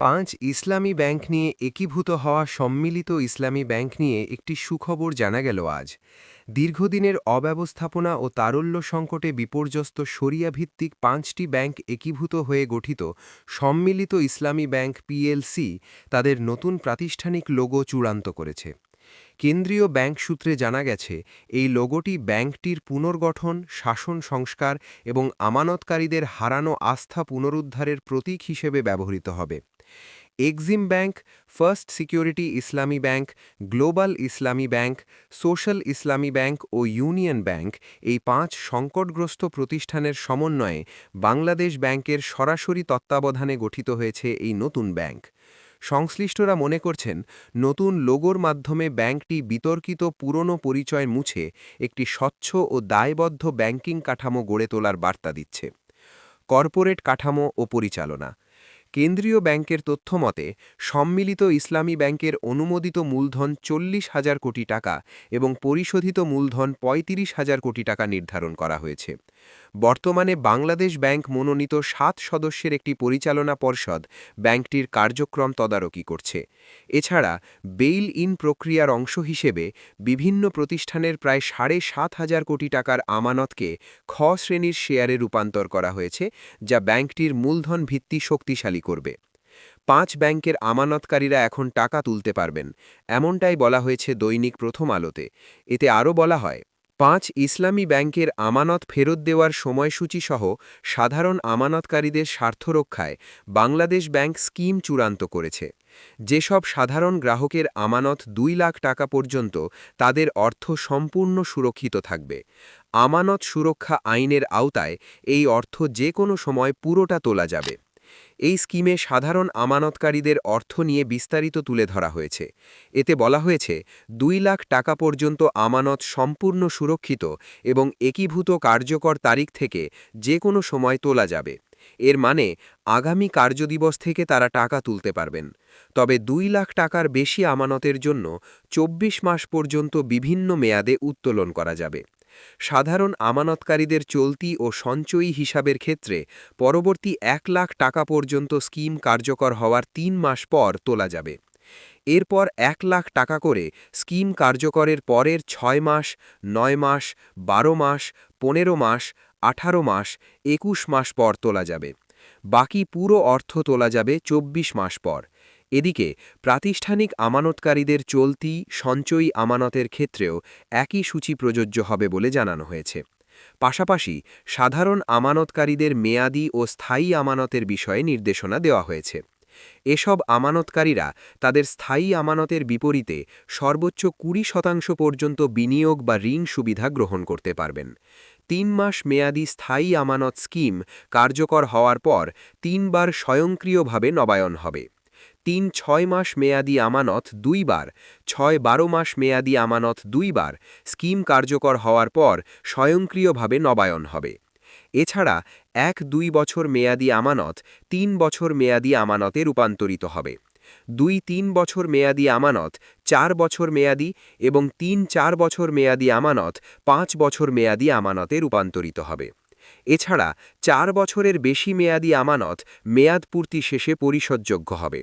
পাঁচ ইসলামী ব্যাংক নিয়ে একীভূত হওয়া সম্মিলিত ইসলামী ব্যাংক নিয়ে একটি সুখবর জানা গেল আজ। দীর্ঘদিনের অব্যবস্থাপনা ও তারল্য সংকটে বিপর্যস্ত সরিয়াভিত্তিক পাঁচটি ব্যাংক একীভূত হয়ে গঠিত সম্মিলিত ইসলামী ব্যাংক পিএলসি তাদের নতুন প্রাতিষ্ঠানিক লোগো চূড়ান্ত করেছে। কেন্দ্রীয় ব্যাংক সূত্রে জানা গেছে, এই লোগোটি ব্যাংকটির পুনর্গঠন, শাসন সংস্কার এবং আমানতকারীদের হারানো আস্থা পুনরুদ্ধারের প্রতীক হিসেবে ব্যবহৃত হবে। Exim Bank, First Security Islami Bank, Global Islami Bank, Social Islami Bank ও ইউনিয়ন ব্যাংক এই পাঁচ সংকটগ্রস্ত প্রতিষ্ঠানের সমন্বয়ে বাংলাদেশ ব্যাংকের সরাসরি তত্ত্বাবধানে গঠিত হয়েছে এই নতুন ব্যাংক। সংশ্লিষ্টরা মনে করছেন, নতুন লোগোর মাধ্যমে ব্যাংকটি বিতর্কিত পুরনো পরিচয় মুছে একটি স্বচ্ছ ও দায়বদ্ধ ব্যাংকিং কাঠামো গড়ে তোলার বার্তা দিচ্ছে। কর্পোরেট কাঠামো ও পরিচালনা কেন্দ্রীয় ব্যাংকের তথ্যমতে সম্মিলিত ইসলামী ব্যাংকের অনুমোদিত মূলধন চল্লিশ হাজার কোটি টাকা এবং পরিশোধিত মূলধন ৩৫ হাজার কোটি টাকা নির্ধারণ করা হয়েছে। বর্তমানে বাংলাদেশ ব্যাংক মনোনীত সাত সদস্যের একটি পরিচালনা পর্ষদ ব্যাংকটির কার্যক্রম তদারকি করছে। এছাড়া বেইল ইন প্রক্রিয়ার অংশ হিসেবে বিভিন্ন প্রতিষ্ঠানের প্রায় সাড়ে সাত হাজার কোটি টাকার আমানতকে খ শ্রেণির শেয়ারে রূপান্তর করা হয়েছে, যা ব্যাংকটির মূলধন ভিত্তি শক্তিশালী করবে। পাঁচ ব্যাংকের আমানতকারীরা এখন টাকা তুলতে পারবেন, এমনটাই বলা হয়েছে দৈনিক প্রথম আলোতে। এতে আরও বলা হয়, পাঁচ ইসলামী ব্যাংকের আমানত ফেরত দেওয়ার সময়সূচি সহ সাধারণ আমানতকারীদের স্বার্থ রক্ষায় বাংলাদেশ ব্যাংক স্কিম চূড়ান্ত করেছে। যেসব সাধারণ গ্রাহকের আমানত দুই লাখ টাকা পর্যন্ত, তাদের অর্থ সম্পূর্ণ সুরক্ষিত থাকবে। আমানত সুরক্ষা আইনের আওতায় এই অর্থ যে কোনো সময় পুরোটা তোলা যাবে। এই স্কিমে সাধারণ আমানতকারীদের অর্থ নিয়ে বিস্তারিত তুলে ধরা হয়েছে। এতে বলা হয়েছে, দুই লাখ টাকা পর্যন্ত আমানত সম্পূর্ণ সুরক্ষিত এবং একীভূত কার্যকর তারিখ থেকে যে কোনো সময় তোলা যাবে। এর মানে আগামী কার্যদিবস থেকে তারা টাকা তুলতে পারবেন। তবে দুই লাখ টাকার বেশি আমানতের জন্য ২৪ মাস পর্যন্ত বিভিন্ন মেয়াদে উত্তোলন করা যাবে। সাধারণ আমানতকারীদের চলতি ও সঞ্চয়ী হিসাবের ক্ষেত্রে পরবর্তী এক লাখ টাকা পর্যন্ত স্কিম কার্যকর হওয়ার তিন মাস পর তোলা যাবে। এরপর এক লাখ টাকা করে স্কিম কার্যকরের পরের ছয় মাস, নয় মাস, বারো মাস, পনেরো মাস, আঠারো মাস, একুশ মাস পর তোলা যাবে। বাকি পুরো অর্থ তোলা যাবে ২৪ মাস পর। এদিকে, প্রাতিষ্ঠানিক আমানতকারীদের চলতি সঞ্চয়ী আমানতের ক্ষেত্রেও একই সূচি প্রযোজ্য হবে বলে জানানো হয়েছে। পাশাপাশি, সাধারণ আমানতকারীদের মেয়াদি ও স্থায়ী আমানতের বিষয়ে নির্দেশনা দেওয়া হয়েছে। এসব আমানতকারীরা তাদের স্থায়ী আমানতের বিপরীতে সর্বোচ্চ কুড়ি শতাংশ পর্যন্ত বিনিয়োগ বা ঋণ সুবিধা গ্রহণ করতে পারবেন। তিন মাস মেয়াদি স্থায়ী আমানত স্কিম কার্যকর হওয়ার পর তিনবার স্বয়ংক্রিয়ভাবে নবায়ন হবে। তিন ছয় মাস মেয়াদি আমানত দুইবার, ছয় বারো মাস মেয়াদি আমানত দুইবার স্কিম কার্যকর হওয়ার পর স্বয়ংক্রিয়ভাবে নবায়ন হবে। এছাড়া এক দুই বছর মেয়াদি আমানত তিন বছর মেয়াদি আমানতে রূপান্তরিত হবে। দুই তিন বছর মেয়াদি আমানত চার বছর মেয়াদি এবং তিন চার বছর মেয়াদি আমানত পাঁচ বছর মেয়াদি আমানতে রূপান্তরিত হবে। এছাড়া চার বছরের বেশি মেয়াদি আমানত মেয়াদ পূর্তি শেষে পরিশোধযোগ্য হবে।